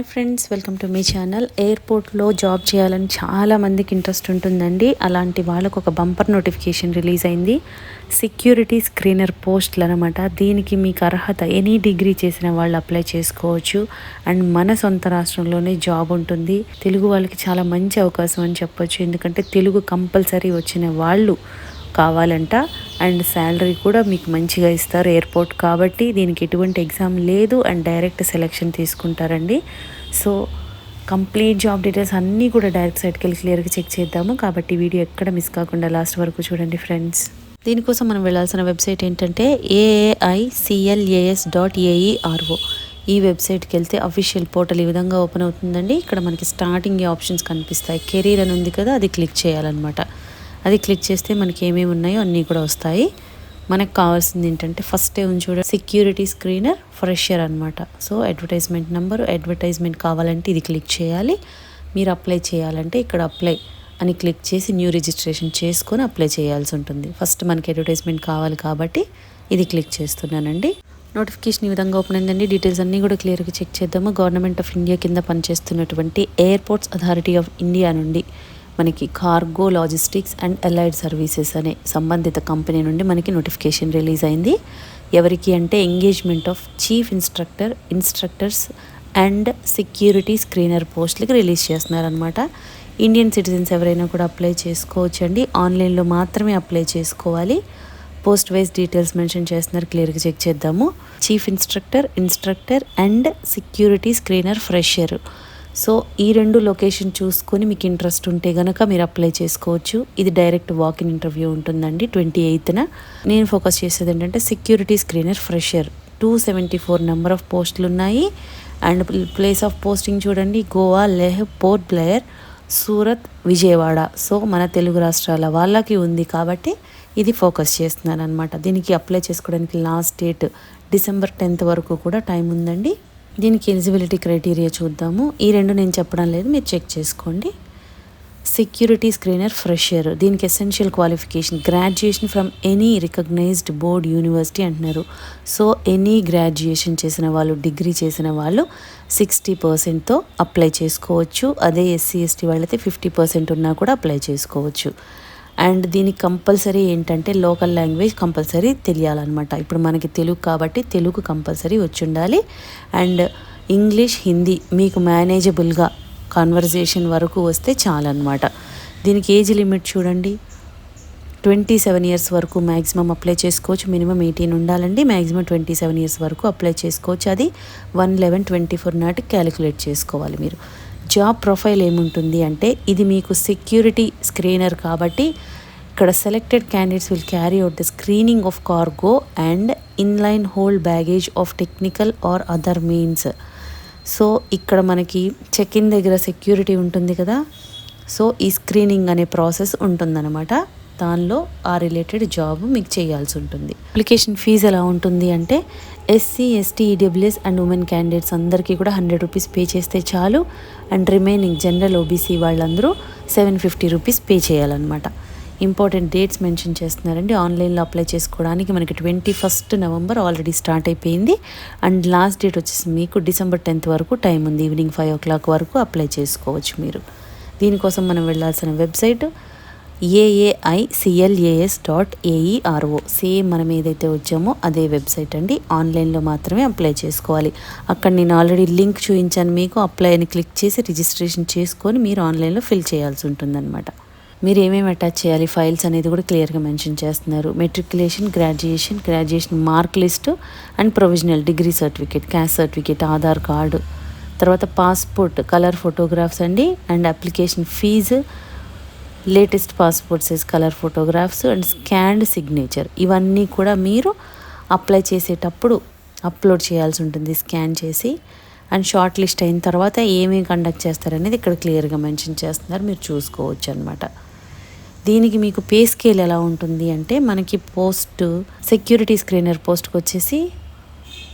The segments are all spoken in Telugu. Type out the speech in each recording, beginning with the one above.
హాయ్ ఫ్రెండ్స్ వెల్కమ్ టు మీ ఛానల్. ఎయిర్పోర్ట్లో జాబ్ చేయాలని చాలా మందికి ఇంట్రెస్ట్ ఉంటుందండి. అలాంటి వాళ్ళకు ఒక బంపర్ నోటిఫికేషన్ రిలీజ్ అయింది. సెక్యూరిటీ స్క్రీనర్ పోస్టులు అనమాట దీనికి మీకు అర్హత ఎనీ డిగ్రీ చేసిన వాళ్ళు అప్లై చేసుకోవచ్చు. అండ్ మన సొంత రాష్ట్రంలోనే జాబ్ ఉంటుంది. తెలుగు వాళ్ళకి చాలా మంచి అవకాశం అని చెప్పొచ్చు. ఎందుకంటే తెలుగు కంపల్సరీ వచ్చిన వాళ్ళు కావాలంట. అండ్ శాలరీ కూడా మీకు మంచిగా ఇస్తారు ఎయిర్పోర్ట్ కాబట్టి దీనికి ఎటువంటి ఎగ్జామ్ లేదు అండ్ డైరెక్ట్ సెలెక్షన్ తీసుకుంటారండి. సో కంప్లీట్ జాబ్ డీటెయిల్స్ అన్నీ కూడా డైరెక్ట్ సైట్కి వెళ్ళి క్లియర్గా చెక్ చేద్దాము కాబట్టి వీడియో ఎక్కడ మిస్ కాకుండా లాస్ట్ వరకు చూడండి ఫ్రెండ్స్. దీనికోసం మనం వెళ్ళాల్సిన వెబ్సైట్ ఏంటంటే ఏఐసిఎల్ఏఎస్ డాట్ ఏఈఆర్ఓ ఈ వెబ్సైట్కి వెళ్తే అఫీషియల్ పోర్టల్ ఈ విధంగా ఓపెన్ అవుతుందండి. ఇక్కడ మనకి స్టార్టింగ్ ఆప్షన్స్ కనిపిస్తాయి. కెరీర్ అని ఉంది కదా అది క్లిక్ చేయాలన్నమాట. అది క్లిక్ చేస్తే మనకి ఏమేమి ఉన్నాయో అన్నీ కూడా వస్తాయి. మనకు కావాల్సింది ఏంటంటే ఫస్ట్ ఏం చూడ సెక్యూరిటీ స్క్రీనర్ ఫ్రెషర్ అనమాట సో అడ్వర్టైజ్మెంట్ నెంబర్ అడ్వర్టైజ్మెంట్ కావాలంటే ఇది క్లిక్ చేయాలి. మీరు అప్లై చేయాలంటే ఇక్కడ అప్లై అని క్లిక్ చేసి న్యూ రిజిస్ట్రేషన్ చేసుకొని అప్లై చేయాల్సి ఉంటుంది. ఫస్ట్ మనకి అడ్వర్టైజ్మెంట్ కావాలి కాబట్టి ఇది క్లిక్ చేస్తున్నానండి. నోటిఫికేషన్ ఈ విధంగా ఓపెన్ అయిందండి. డీటెయిల్స్ అన్నీ కూడా క్లియర్గా చెక్ చేద్దాము. గవర్నమెంట్ ఆఫ్ ఇండియా కింద పనిచేస్తున్నటువంటి ఎయిర్పోర్ట్స్ అథారిటీ ఆఫ్ ఇండియా నుండి మనకి cargo logistics and allied services అనే సంబంధిత కంపెనీ నుండి మనకి నోటిఫికేషన్ రిలీజ్ అయింది. ఎవరికి అంటే engagement of chief instructor instructors and security screener పోస్ట్లకి release చేస్తున్నారనమాట ఇండియన్ సిటిజన్స్ ఎవరైనా కూడా అప్లై చేసుకోవచ్చు అండి ఆన్లైన్లో మాత్రమే అప్లై చేసుకోవాలి. పోస్ట్ వైజ్ డీటెయిల్స్ మెన్షన్ చేస్తున్నారు. క్లియర్గా చెక్ చేద్దాము. Chief instructor instructor and security screener fresher. So ఈ రెండు లొకేషన్ చూసుకొని మీకు ఇంట్రెస్ట్ ఉంటే కనుక మీరు అప్లై చేసుకోవచ్చు. ఇది డైరెక్ట్ వాక్ ఇన్ ఇంటర్వ్యూ ఉంటుందండి ట్వంటీ ఎయిత్న నేను ఫోకస్ చేసేది ఏంటంటే security screener fresher two seventy four number of పోస్టులు ఉన్నాయి. అండ్ ప్లేస్ ఆఫ్ పోస్టింగ్ చూడండి గోవా లెహ్ పోర్ట్ బ్లేయర్ సూరత్ విజయవాడ సో మన తెలుగు రాష్ట్రాల వాళ్ళకి ఉంది కాబట్టి ఇది ఫోకస్ చేస్తున్నాను అనమాట దీనికి అప్లై చేసుకోవడానికి లాస్ట్ డేట్ డిసెంబర్ టెన్త్ వరకు కూడా టైం ఉందండి. దీనికి ఎలిజిబిలిటీ క్రైటీరియా చూద్దాము. ఈ రెండు నేను చెప్పడం లేదు మీరు చెక్ చేసుకోండి. సెక్యూరిటీ స్క్రీనర్ ఫ్రెషర్ దీనికి essential qualification. Graduation from any recognized board university అంటున్నారు. సో ఎనీ గ్రాడ్యుయేషన్ చేసిన వాళ్ళు డిగ్రీ చేసిన వాళ్ళు సిక్స్టీ పర్సెంట్తో అప్లై చేసుకోవచ్చు. అదే ఎస్సీ ఎస్టీ వాళ్ళైతే ఫిఫ్టీ పర్సెంట్ ఉన్నా కూడా అప్లై చేసుకోవచ్చు. అండ్ దీనికి కంపల్సరీ ఏంటంటే లోకల్ లాంగ్వేజ్ కంపల్సరీ తెలియాలన్నమాట. ఇప్పుడు మనకి తెలుగు కాబట్టి తెలుగు కంపల్సరీ వచ్చి ఉండాలి అండ్ ఇంగ్లీష్ హిందీ మీకు మేనేజబుల్గా కాన్వర్జేషన్ వరకు వస్తే చాలన్నమాట. దీనికి ఏజ్ లిమిట్ చూడండి. ట్వంటీ సెవెన్ ఇయర్స్ వరకు మ్యాక్సిమం అప్లై చేసుకోవచ్చు. మినిమం ఎయిటీన్ ఉండాలండి. మ్యాక్సిమం ట్వంటీ సెవెన్ ఇయర్స్ వరకు అప్లై చేసుకోవచ్చు అది. వన్ లెవెన్ ట్వంటీ ఫోర్ నాటికి క్యాలిక్యులేట్ చేసుకోవాలి మీరు. జాబ్ ప్రొఫైల్ ఏముంటుంది అంటే ఇది మీకు సెక్యూరిటీ స్క్రీనర్ కాబట్టి ఇక్కడ selected candidates will carry out the screening of cargo and inline hold baggage of technical or other means so ఇక్కడ మనకి చెక్ ఇన్ దగ్గర సెక్యూరిటీ ఉంటుంది కదా? సో ఈ స్క్రీనింగ్ అనే ప్రాసెస్ ఉంటుందన్నమాట. దానిలో ఆ రిలేటెడ్ జాబ్ మీకు చేయాల్సి ఉంటుంది. అప్లికేషన్ ఫీజు ఎలా ఉంటుంది అంటే SC ST EWS and women candidates అందరికీ కూడా హండ్రెడ్ రూపీస్ పే చేస్తే చాలు. అండ్ రిమైనింగ్ జనరల్ ఓబీసీ వాళ్ళందరూ సెవెన్ ఫిఫ్టీ రూపీస్ పే చేయాలన్నమాట. ఇంపార్టెంట్ డేట్స్ మెన్షన్ చేస్తున్నారండి. ఆన్లైన్లో అప్లై చేసుకోవడానికి మనకి twenty first November already start అయిపోయింది. అండ్ లాస్ట్ డేట్ వచ్చేసి మీకు డిసెంబర్ టెన్త్ వరకు టైం ఉంది. ఈవినింగ్ ఫైవ్ ఓ క్లాక్ వరకు అప్లై చేసుకోవచ్చు మీరు. దీనికోసం మనం వెళ్ళాల్సిన website AAICLAS dot aero same మనం ఏదైతే వచ్చామో అదే వెబ్సైట్ అండి. ఆన్లైన్లో మాత్రమే అప్లై చేసుకోవాలి. అక్కడ నేను ఆల్రెడీ లింక్ చూపించాను మీకు. అప్లై అని క్లిక్ చేసి రిజిస్ట్రేషన్ చేసుకొని మీరు ఆన్లైన్లో ఫిల్ చేయాల్సి ఉంటుందన్నమాట. మీరు ఏమేమి అటాచ్ చేయాలి? ఫైల్స్ అనేది కూడా క్లియర్గా మెన్షన్ చేస్తున్నారు. Matriculation graduation graduation mark list and provisional degree certificate caste certificate Aadhaar card తర్వాత పాస్పోర్ట్ కలర్ ఫోటోగ్రాఫ్స్ అండి. And application fee latest passport size colour photographs and scanned signature. ఇవన్నీ కూడా మీరు అప్లై చేసేటప్పుడు అప్లోడ్ చేయాల్సి ఉంటుంది స్కాన్ చేసి. అండ్ షార్ట్ లిస్ట్ అయిన తర్వాత ఏమేమి కండక్ట్ చేస్తారనేది ఇక్కడ క్లియర్గా మెన్షన్ చేస్తున్నారు. మీరు చూసుకోవచ్చు అనమాట దీనికి మీకు పే స్కేల్ ఎలా ఉంటుంది అంటే మనకి పోస్ట్ సెక్యూరిటీ స్క్రీనర్ పోస్ట్కి వచ్చేసి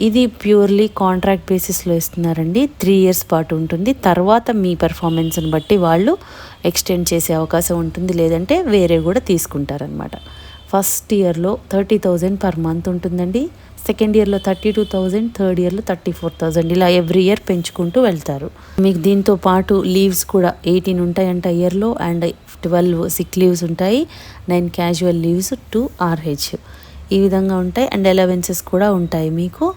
ఇది ప్యూర్లీ కాంట్రాక్ట్ బేసిస్లో ఇస్తున్నారండి. త్రీ ఇయర్స్ పాటు ఉంటుంది. తర్వాత మీ పెర్ఫార్మెన్స్ని బట్టి వాళ్ళు ఎక్స్టెండ్ చేసే అవకాశం ఉంటుంది. లేదంటే వేరే కూడా తీసుకుంటారనమాట ఫస్ట్ ఇయర్లో థర్టీ థౌజండ్ పర్ మంత్ ఉంటుందండి. సెకండ్ ఇయర్లో థర్టీ టూ థౌజండ్ థర్డ్ ఇయర్లో థర్టీ ఫోర్ థౌజండ్ ఇలా ఎవ్రీ ఇయర్ పెంచుకుంటూ వెళ్తారు. మీకు దీంతో పాటు లీవ్స్ కూడా ఎయిటీన్ ఉంటాయంట ఇయర్లో అండ్ ట్వెల్వ్ సిక్ లీవ్స్ ఉంటాయి. Nine casual leaves two RH ఈ విధంగా ఉంటాయి. అండ్ అలవెన్సెస్ కూడా ఉంటాయి మీకు.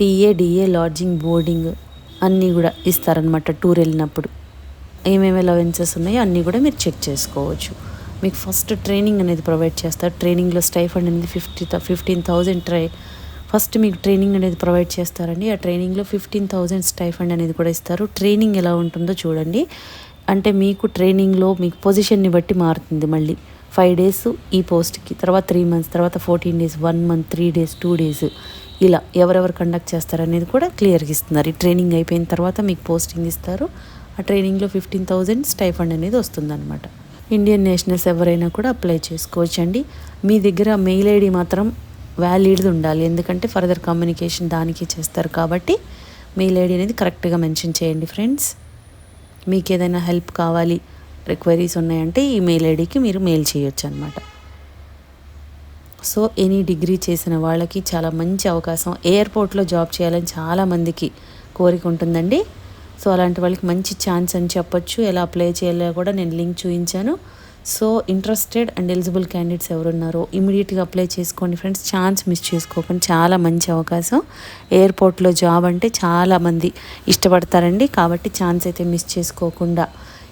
టీఏ డిఏ లాడ్జింగ్ బోర్డింగ్ అన్నీ కూడా ఇస్తారనమాట టూర్ వెళ్ళినప్పుడు. ఏమేమి అలవెన్సెస్ ఉన్నాయో అన్నీ కూడా మీరు చెక్ చేసుకోవచ్చు. మీకు ఫస్ట్ ట్రైనింగ్ అనేది ప్రొవైడ్ చేస్తారు. ట్రైనింగ్లో స్టైఫండ్ అనేది fifty fifteen thousand try first మీకు ట్రైనింగ్ అనేది ప్రొవైడ్ చేస్తారండి. ఆ ట్రైనింగ్లో ఫిఫ్టీన్ థౌజండ్ స్టైఫండ్ అనేది కూడా ఇస్తారు. ట్రైనింగ్ ఎలా ఉంటుందో చూడండి. అంటే మీకు ట్రైనింగ్లో మీకు పొజిషన్ని బట్టి మారుతుంది మళ్ళీ. ఫైవ్ డేస్ ఈ పోస్ట్కి తర్వాత త్రీ మంత్స్ తర్వాత fourteen days one month three days two days ఇలా ఎవరెవరు కండక్ట్ చేస్తారనేది కూడా క్లియర్గా ఇస్తున్నారు. ఈ ట్రైనింగ్ అయిపోయిన తర్వాత మీకు పోస్టింగ్ ఇస్తారు. ఆ ట్రైనింగ్లో ఫిఫ్టీన్ థౌజండ్ స్టైఫండ్ అనేది వస్తుందన్నమాట. ఇండియన్ నేషనల్స్ ఎవరైనా కూడా అప్లై చేసుకోవచ్చండి. మీ దగ్గర మెయిల్ ఐడి మాత్రం వ్యాలిడ్ది ఉండాలి. ఎందుకంటే ఫర్దర్ కమ్యూనికేషన్ దానికి చేస్తారు కాబట్టి మెయిల్ ఐడి అనేది కరెక్ట్గా మెన్షన్ చేయండి ఫ్రెండ్స్. మీకు ఏదైనా హెల్ప్ కావాలి రిక్వైరీస్ ఉన్నాయంటే ఈ మెయిల్ ఐడికి మీరు మెయిల్ చేయొచ్చు అనమాట సో ఎనీ డిగ్రీ చేసిన వాళ్ళకి చాలా మంచి అవకాశం. ఎయిర్పోర్ట్లో జాబ్ చేయాలని చాలామందికి కోరిక ఉంటుందండి. సో అలాంటి వాళ్ళకి మంచి ఛాన్స్ అని చెప్పొచ్చు. ఎలా అప్లై చేయాలో కూడా నేను లింక్ చూపించాను. So interested and eligible candidates ఎవరున్నారో ఇమీడియట్గా అప్లై చేసుకోండి ఫ్రెండ్స్ ఛాన్స్ మిస్ చేసుకోకండి. చాలా మంచి అవకాశం. ఎయిర్పోర్ట్లో జాబ్ అంటే చాలామంది ఇష్టపడతారండి. కాబట్టి ఛాన్స్ అయితే మిస్ చేసుకోకుండా